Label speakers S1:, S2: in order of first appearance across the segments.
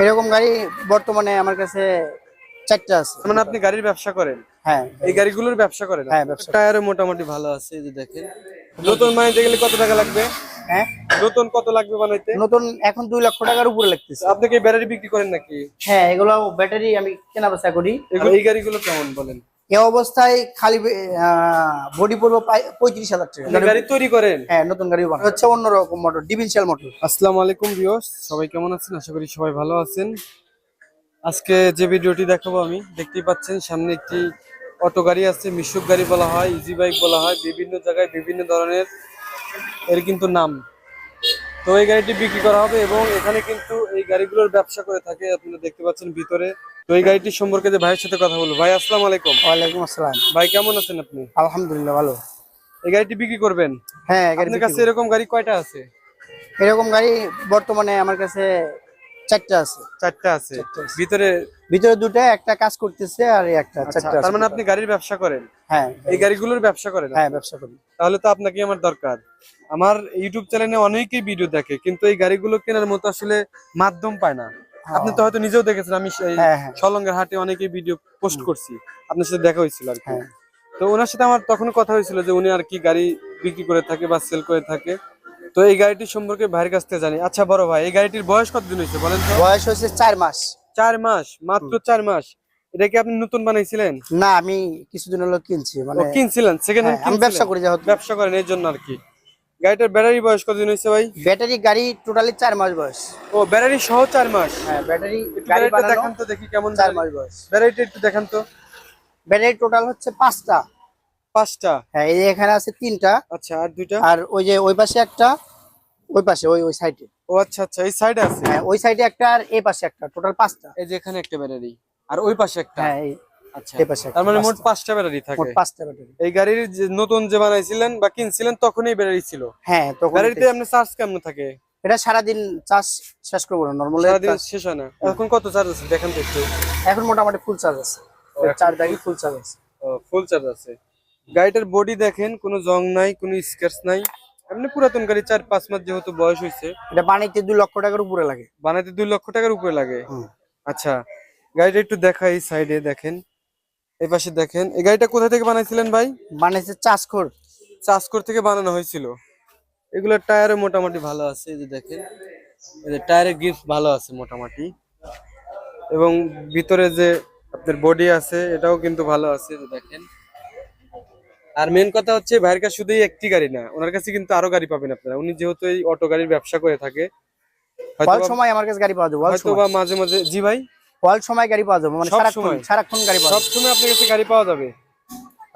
S1: এরকম গাড়ি বর্তমানে আমার কাছে চারটা আছে।
S2: মানে আপনি গাড়ির ব্যবসা করেন?
S1: হ্যাঁ।
S2: এই গাড়িগুলোর ব্যবসা করেন?
S1: হ্যাঁ, ব্যবসা।
S2: টায়ার মোটামুটি ভালো আছে যে দেখেন। নতুন বানাইতে গেলে কত টাকা লাগবে?
S1: হ্যাঁ?
S2: নতুন কত লাগবে বানাইতে?
S1: নতুন এখন দুই লক্ষ টাকার উপরে লাগতেছে।
S2: আপনি কি ব্যাটারি বিক্রি করেন নাকি?
S1: হ্যাঁ এগুলো ব্যাটারি আমি কেনা বেচা করি
S2: এই গাড়িগুলো কেমন বলেন?
S1: এই অবস্থায় খালি বডি পড়ব পঁয়ত্রিশ হাজার টাকা।
S2: গাড়ি তৈরি করেন?
S1: হ্যাঁ নতুন গাড়ি হচ্ছে অন্যরকম মোটর ডিভিনশিয়াল মোটর
S2: আসসালামু আলাইকুম ভিউয়ার্স সবাই কেমন আছেন? আশা করি সবাই ভালো আছেন। আজকে যে ভিডিওটি দেখাবো আমি দেখতেই পাচ্ছেন সামনে একটি অটো গাড়ি আছে মিশুক গাড়ি বলা হয় ইজি বাইক বলা হয় বিভিন্ন জায়গায় বিভিন্ন ধরনের এর কিন্তু নাম। তো এই গাড়িটি বিক্রি করা হবে এবং এখানে কিন্তু এই গাড়িগুলোর ব্যবসা করে থাকে আপনারা দেখতে পাচ্ছেন ভিতরে। তো এই গাড়িটির সম্পর্কে যে ভাইয়ের সাথে কথা বলব। ভাই আসসালামু আলাইকুম।
S1: ওয়ালাইকুম আসসালাম।
S2: ভাই কেমন আছেন আপনি?
S1: আলহামদুলিল্লাহ ভালো।
S2: এই গাড়িটি বিক্রি করবেন?
S1: হ্যাঁ
S2: আপনার কাছে এরকম গাড়ি কয়টা আছে?
S1: এরকম গাড়ি বর্তমানে আমার কাছে চারটা আছে।
S2: চারটা আছে। ভিতরে
S1: ভিতরে দুটো একটা কাজ করতেছে আর একটা
S2: আচ্ছা,
S1: চারটা
S2: তার মানে আপনি গাড়ির ব্যবসা করেন?
S1: হ্যাঁ।
S2: এই গাড়িগুলোর ব্যবসা করেন
S1: হ্যাঁ ব্যবসা করি।
S2: তাহলে তো আপনাকে আমার দরকার। আমার ইউটিউব চ্যানেলে অনেকেই ভিডিও দেখে কিন্তু এই গাড়িগুলো কেনার মতো আসলে মাধ্যম পায় না। আপনি তো হয়তো নিজেও দেখেছেন আমি সেই
S1: হ্যাঁ হ্যাঁ।
S2: সলঙ্গের হাটে অনেকে ভিডিও পোস্ট করছি। আপনার সাথে দেখা হয়েছিল আর কি।
S1: হ্যাঁ।
S2: তো ওনার সাথে আমার তখন কথা হয়েছিল যে উনি আর কি গাড়ি বিক্রি করে থাকে বা সেল করে থাকে। তো এই গাড়িটির সম্পর্কে ভাইয়ের কাছ থেকে জানি। আচ্ছা বড় ভাই এই গাড়িটির বয়স কতদিন হয়েছে বলেন তো?
S1: বয়স হয়েছে চার মাস।
S2: চার মাস মাত্র চার মাস। এটা কি আপনি নতুন বানাইছিলেন?
S1: না আমি কিছুদিন হলো কিনছি মানে
S2: কিনছিলেন। সেকেন্ড
S1: হ্যান্ড আমি ব্যবসা করি যেহেতু।
S2: ব্যবসা করেন এই জন্য আর কি। গাড়িটার ব্যাটারি বয়স কতদিন হয়েছে ভাই?
S1: ব্যাটারি গাড়ি টোটালি চার মাস বয়স।
S2: ও ব্যাটারি সহ চার মাস?
S1: হ্যাঁ ব্যাটারি গাড়ি বানানো
S2: দেখান তো দেখি কেমন
S1: চার মাস বয়স।
S2: ব্যাটারিটা একটু দেখান তো।
S1: ব্যাটারি টোটাল হচ্ছে পাঁচটা।
S2: পাঁচটা?
S1: হ্যাঁ এই যে এখানে আছে তিনটা।
S2: আচ্ছা আর দুইটা?
S1: আর ওই যে ওই পাশে একটা ওই পাশে ওই ওই সাইডে।
S2: ও আচ্ছা আচ্ছা এই সাইডে আছে?
S1: হ্যাঁ ওই সাইডে একটা আর এই পাশে একটা টোটাল পাঁচটা।
S2: এই যে এখানে একটা ব্যাটারি আর ওই পাশে একটা?
S1: হ্যাঁ এই
S2: আচ্ছা। তার মানে মোট
S1: পাঁচটা। মোট
S2: থাকে।
S1: পাঁচটা ব্যাটারি
S2: এই গাড়ির যে নতুন যে বানাইছিলেন বা কিনছিলেন ব্যাটারি ছিল?
S1: হ্যাঁ তখন
S2: আপনি চার্জ কেমন থাকে?
S1: এটা সারাদিন চার্জ শেষ করব না নর্মাল
S2: সারাদিন শেষ হয় না। এখন কত চার্জ আছে? দেখেন তো একটু।
S1: এখন মোটামুটি ফুল চার্জ আছে। চার ফুল চার্জ আছে।
S2: ফুল চার্জ আছে। গাড়িটার বডি দেখেন কোনো জং নাই কোনো স্ক্র্যাচ নাই। এমনি পুরাতন গাড়ি চার পাঁচ মাস যেহেতু বয়স হয়েছে
S1: এটা বানাইতে দুই লক্ষ টাকার উপরে লাগে।
S2: বানাইতে দুই লক্ষ টাকার উপরে লাগে। আচ্ছা গাড়িটা একটু দেখাই সাইডে দেখেন। এই পাশে দেখেন এই গাড়িটা কোথা থেকে বানাইছিলেন ভাই?
S1: বানাইছে চাষ খোর
S2: চাষকর থেকে বানানো হয়েছিল। এগুলোর টায়ারও মোটামুটি ভালো আছে এই যে দেখেন। এই যে টায়ারের গ্রিপ ভালো আছে মোটামুটি। এবং ভিতরে যে আপনার বডি আছে এটাও কিন্তু ভালো আছে যে দেখেন। আর মেন কথা হচ্ছে ভাইয়ের কাছে শুধুই একটি গাড়ি না ওনার কাছে কিন্তু আরও গাড়ি পাবেন আপনারা। উনি যেহেতু এই অটো গাড়ির ব্যবসা করে থাকে
S1: সময় আমার কাছে গাড়ি পাওয়া যাবে
S2: হয়তো বা মাঝে মাঝে জি ভাই?
S1: অল সময় গাড়ি পাওয়া যাবে মানে সারাক্ষণ সারাক্ষণ গাড়ি পাওয়া
S2: সব
S1: যাবে।
S2: সময় আপনার কাছে গাড়ি পাওয়া যাবে।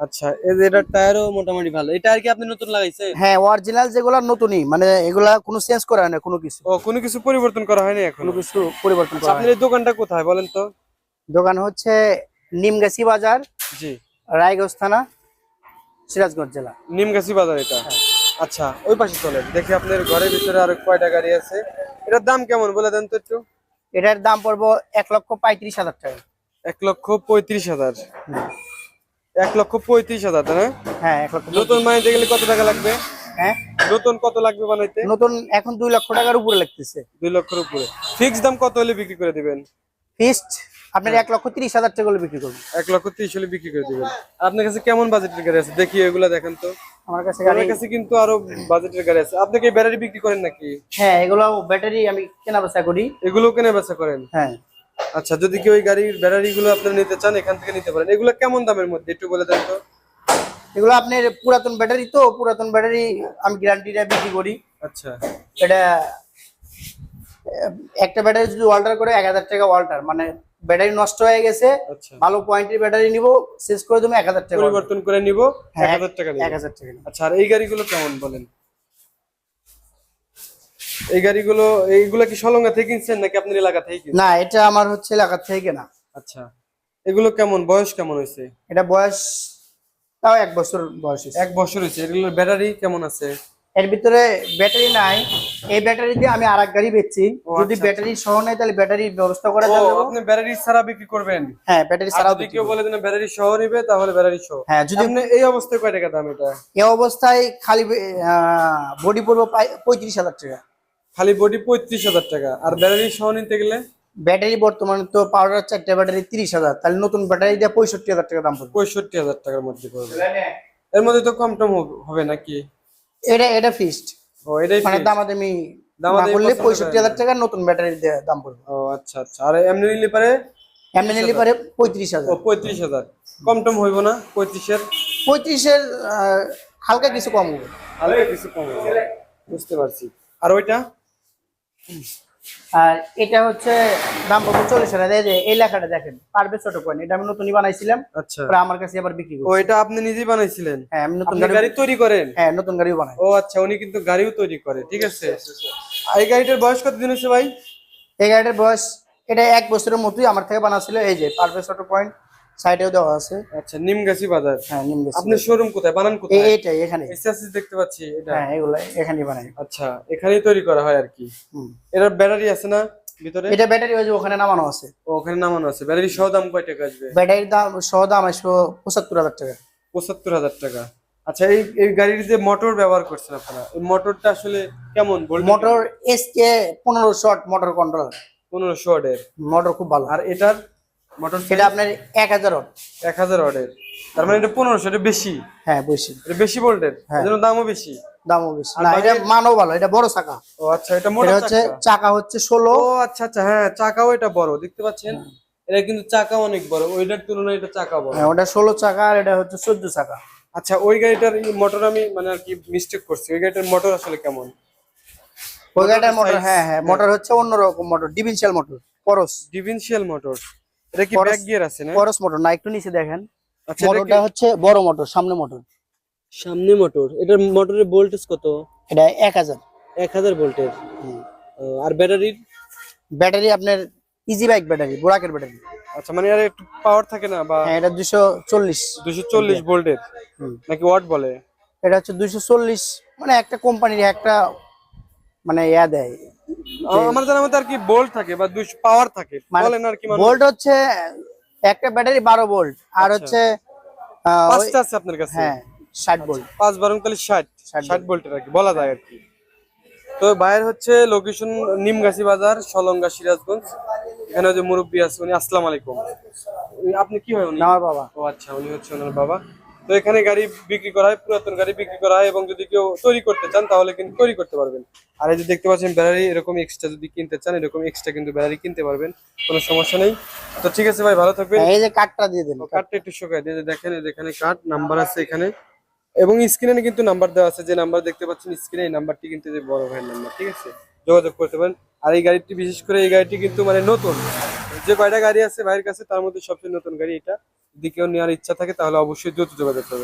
S2: আচ্ছা এই যে এটার টায়ারও মোটামুটি ভালো। এই টায়ার কি আপনি নতুন লাগাইছেন?
S1: হ্যাঁ অরিজিনাল যেগুলো নতুনই মানে এগুলা কোনো চেঞ্জ করা হয় না কোনো কিছু।
S2: ও কোনো কিছু পরিবর্তন করা হয়নি এখন?
S1: কোনো কিছু পরিবর্তন করা
S2: আপনার এই দোকানটা কোথায় বলেন তো?
S1: দোকান হচ্ছে নিমগাছি বাজার
S2: জি।
S1: রায়গঞ্জ থানা সিরাজগঞ্জ জেলা।
S2: নিমগাছি বাজার এটা? আচ্ছা ওই পাশে চলেন। দেখি আপনার ঘরের ভিতরে আর কয়টা গাড়ি আছে। এটার দাম কেমন বলে দেন তো একটু?
S1: এটার দাম পড়ব এক লক্ষ পঁয়ত্রিশ হাজার টাকা।
S2: এক লক্ষ পঁয়ত্রিশ হাজার। এক লক্ষ পঁয়ত্রিশ হাজার তাই না?
S1: হ্যাঁ এক লক্ষ
S2: নতুন বানাইতে গেলে কত টাকা লাগবে?
S1: হ্যাঁ?
S2: নতুন কত লাগবে বানাইতে?
S1: নতুন এখন দুই লক্ষ টাকার উপরে লাগতেছে।
S2: দুই লক্ষের উপরে। ফিক্স দাম কত হলে বিক্রি করে দিবেন?
S1: ফিস্ট আপনার এক লক্ষ তিরিশ হাজার টাকা করে বিক্রি করবেন
S2: এক লক্ষ ত্রিশ হলে বিক্রি করে দিবেন। আপনার কাছে কেমন বাজেটের গাড়ি আছে? দেখি এগুলা দেখেন তো।
S1: আমার কাছে গাড়ি
S2: আমার কাছে কিন্তু আরও বাজেটের গাড়ি আছে। আপনি কি ব্যাটারি বিক্রি করেন নাকি?
S1: হ্যাঁ এগুলো ব্যাটারি আমি কেনা বেচা করি।
S2: এগুলো কেনে বেচা করেন?
S1: হ্যাঁ।
S2: আচ্ছা যদি কেউ ওই গাড়ির ব্যাটারি গুলো আপনারা নিতে চান এখান থেকে নিতে পারেন। এগুলো কেমন দামের মধ্যে? একটু বলে দেন তো।
S1: এগুলো আপনার পুরাতন ব্যাটারি তো পুরাতন ব্যাটারি আমি গ্যারান্টিটা বিক্রি করি।
S2: আচ্ছা।
S1: এটা একটা ব্যাটারি যদি অল্টার করে এক হাজার টাকা অল্টার মানে ব্যাটারি নষ্ট হয়ে গেছে
S2: আচ্ছা।
S1: ভালো পয়েন্টের ব্যাটারি নিব শেষ করে দেবো এক হাজার টাকা
S2: পরিবর্তন করে নিব এক
S1: হ্যাঁ,
S2: হাজার টাকা
S1: এক। হাজার টাকা
S2: আচ্ছা আর এই গাড়িগুলো কেমন বলেন? এই গাড়িগুলো এইগুলো কি সলঙ্গা থেকে কিনছেন নাকি আপনার এলাকা থেকে
S1: না এটা আমার হচ্ছে এলাকার থেকে কেনা
S2: আচ্ছা এগুলো কেমন বয়স কেমন হয়েছে?
S1: এটা বয়স তাও এক বছর বয়স।
S2: এক বছর হয়েছে এগুলোর ব্যাটারি কেমন আছে?
S1: এর ভিতরে ব্যাটারি নাই। এই ব্যাটারি দিয়ে আমি আরেক গাড়ি বেচছি। যদি
S2: আচ্ছা,
S1: ব্যাটারি সহ নেই তাহলে ব্যাটারির ব্যবস্থা করা যাবে।
S2: আপনি ব্যাটারি ছাড়া বিক্রি করবেন?
S1: হ্যাঁ ব্যাটারি ছাড়া
S2: যদি
S1: বিক্রি
S2: কেউ বলে দেন ব্যাটারি সহ নিবে তাহলে ব্যাটারি সহ।
S1: হ্যাঁ যদি
S2: আপনি এই অবস্থায় কয় টাকা দাম এটা?
S1: এই অবস্থায় খালি বডি পড়ব প্রায় পঁয়ত্রিশ হাজার টাকা।
S2: খালি বডি পঁয়ত্রিশ হাজার টাকা আর ব্যাটারি সহ নিতে গেলে?
S1: ব্যাটারি বর্তমানে তো পাউডার চারটে ব্যাটারি তিরিশ হাজার তাহলে নতুন ব্যাটারি দিয়ে পঁয়ষট্টি হাজার টাকা দাম পড়বে।
S2: পঁয়ষট্টি হাজার টাকার মধ্যে পড়বে। এর মধ্যে তো কম টম হবে নাকি?
S1: এটা এটা ফিক্সড
S2: ও এটাই
S1: মানে দাম আমি
S2: দাম
S1: করলে পঁয়ষট্টি হাজার টাকা নতুন ব্যাটারি দাম পড়বে।
S2: ও আচ্ছা আচ্ছা। আর এমনি নিলে পারে?
S1: এমনি নিলে পারে পঁয়ত্রিশ
S2: ও
S1: হাজার
S2: পঁয়ত্রিশ হাজার। কম টম হইব না পঁয়ত্রিশের?
S1: পঁয়ত্রিশের হালকা কিছু কম হবে।
S2: হালকা কিছু কম হবে। বুঝতে পারছি। আর ওইটা?
S1: আর এটা হচ্ছে দাম পড়বে চল্লিশ এই যে এই লেখাটা দেখেন পারবে ছোট পয়েন্ট এটা আমি নতুনই বানাইছিলাম
S2: আচ্ছা।
S1: পরে আমার কাছে আবার বিক্রি
S2: ও এটা আপনি নিজেই বানাইছিলেন?
S1: হ্যাঁ আমি নতুন গাড়ি
S2: তৈরি করেন?
S1: হ্যাঁ নতুন গাড়িও বানাই।
S2: ও আচ্ছা উনি কিন্তু গাড়িও তৈরি করে ঠিক আছে। এই গাড়িটার বয়স কত দিন হয়েছে ভাই?
S1: এই গাড়িটার বয়স এটা এক বছরের মতোই আমার থেকে বানাছিল এই যে পারবে ছোট পয়েন্ট সাইডেও দেওয়া আছে।
S2: আচ্ছা নিমগাছি বাজার।
S1: হ্যাঁ নিম্ন
S2: আপনার শোরুম কোথায়? বানান কোথায়?
S1: এইটাই এখানে
S2: এসএসসি দেখতে পাচ্ছি এটা।
S1: হ্যাঁ এগুলো এখানেই বানাই।
S2: আচ্ছা এখানেই তৈরি করা হয় আর কি।
S1: হুম।
S2: এটার ব্যাটারি আছে না ভিতরে?
S1: এটা ব্যাটারি ওই যে ওখানে নামানো আছে।
S2: ওখানে নামানো আছে। ব্যাটারি সহ দাম কয় টাকা আসবে?
S1: ব্যাটারির দাম সহ দাম আসবে পঁচাত্তর হাজার টাকা।
S2: পঁচাত্তর হাজার টাকা। আচ্ছা এই এই গাড়ির যে মোটর ব্যবহার করছেন আপনারা এই মোটরটা আসলে কেমন? বলবেন
S1: মোটর এস কে পনেরো শট মোটর কন্ট্রোল
S2: পনেরোশো অর্ডের
S1: মোটর খুব ভালো।
S2: আর এটার মোটর
S1: সেটা আপনার এক হাজার ওয়াট।
S2: এক হাজার অর্ডের তার মানে এটা পনেরোশো এটা বেশি।
S1: হ্যাঁ বেশি।
S2: এটা বেশি ভোল্টের
S1: হ্যাঁ।
S2: এজন্য দামও বেশি।
S1: দামও বেশি। না এটা মানও ভালো এটা বড় চাকা।
S2: ও আচ্ছা এটা
S1: হচ্ছে
S2: চাকা।
S1: হচ্ছে ষোলো।
S2: ও আচ্ছা আচ্ছা হ্যাঁ চাকাও এটা বড় দেখতে পাচ্ছেন? এটা কিন্তু চাকা অনেক বড় ওইটার তুলনায় এটা চাকা বড়।
S1: হ্যাঁ ওটা ষোলো চাকা আর এটা হচ্ছে চোদ্দ চাকা।
S2: আচ্ছা ওই গাড়িটার মোটর আমি মানে আর কি মিস্টেক করছি। ওই গাড়িটার মোটর আসলে কেমন?
S1: ওই গাড়িটার মোটর হ্যাঁ হ্যাঁ মোটর হচ্ছে অন্যরকম মোটর ডিভিনশিয়াল মোটর করস
S2: ডিভিনশিয়াল মোটর এটা কি ব্যাক গিয়ার আছে না?
S1: করস মোটর না একটু নিচে দেখেন।
S2: আচ্ছা
S1: মোটরটা হচ্ছে বড় মোটর সামনে মোটর
S2: সামনে মোটর এটার মোটরের ভোল্টেজ কত?
S1: এটা এক হাজার।
S2: এক হাজার ভোল্টের আর ব্যাটারির
S1: ব্যাটারি আপনার ইজি বাইক ব্যাটারি বোরাকের ব্যাটারি
S2: আচ্ছা মানে আর একটু পাওয়ার থাকে না বা
S1: হ্যাঁ এটা দুশো চল্লিশ।
S2: দুশো চল্লিশ ভোল্টের নাকি ওয়াট বলে?
S1: এটা হচ্ছে দুশো চল্লিশ মানে একটা কোম্পানির একটা মানে ইয়া দেয়।
S2: আমার জানা মতে আর কি বোল্ট থাকে বা দুশো পাওয়ার থাকে
S1: মানে
S2: বলেন আর কি।
S1: ভোল্ট হচ্ছে একটা ব্যাটারি বারো ভোল্ট আর হচ্ছে
S2: পাঁচটা আছে আপনার কাছে?
S1: হ্যাঁ ষাট ভোল্ট
S2: পাঁচ বারং তাহলে ষাট।
S1: 60
S2: ষাট ভোল্টের আর কি বলা যায় আর কি। তো বাইরের হচ্ছে লোকেশন নিমগাছি বাজার সলঙ্গা সিরাজগঞ্জ। এখানে যে মুরব্বী আছে উনি আসসালামু আলাইকুম। আপনি কি হয় উনি?
S1: আমার বাবা।
S2: ও আচ্ছা উনি হচ্ছে ওনার বাবা। তো এখানে গাড়ি বিক্রি করা হয় পুরাতন গাড়ি বিক্রি করা হয় এবং যদি কেউ তৈরি করতে চান তাহলে কিন্তু তৈরি করতে পারবেন। আর এই যে দেখতে পাচ্ছেন ব্যাটারি এরকম এক্সট্রা যদি কিনতে চান এরকম এক্সট্রা কিন্তু ব্যাটারি কিনতে পারবেন কোনো সমস্যা নেই। তো ঠিক আছে ভাই ভালো থাকবেন।
S1: এই যে কাঠটা দিয়ে দেন।
S2: কার্ডটা একটু শোকায় দিয়ে দেখেন এই যে এখানে কার্ড নাম্বার আছে এখানে। এবং স্ক্রিনে কিন্তু নাম্বার দেওয়া আছে যে নাম্বার দেখতে পাচ্ছেন স্ক্রিনে এই নাম্বারটি কিন্তু যে বড় ভাইয়ের নাম্বার ঠিক আছে? যোগাযোগ করতে পারেন। আর এই গাড়িটি বিশেষ করে এই গাড়িটি কিন্তু মানে নতুন। যে কয়টা গাড়ি আছে ভাইয়ের কাছে, তার মধ্যে সবচেয়ে নতুন গাড়ি এটা। যদি কেউ নেওয়ার ইচ্ছা থাকে, তাহলে অবশ্যই দ্রুত যোগাযোগ করবেন।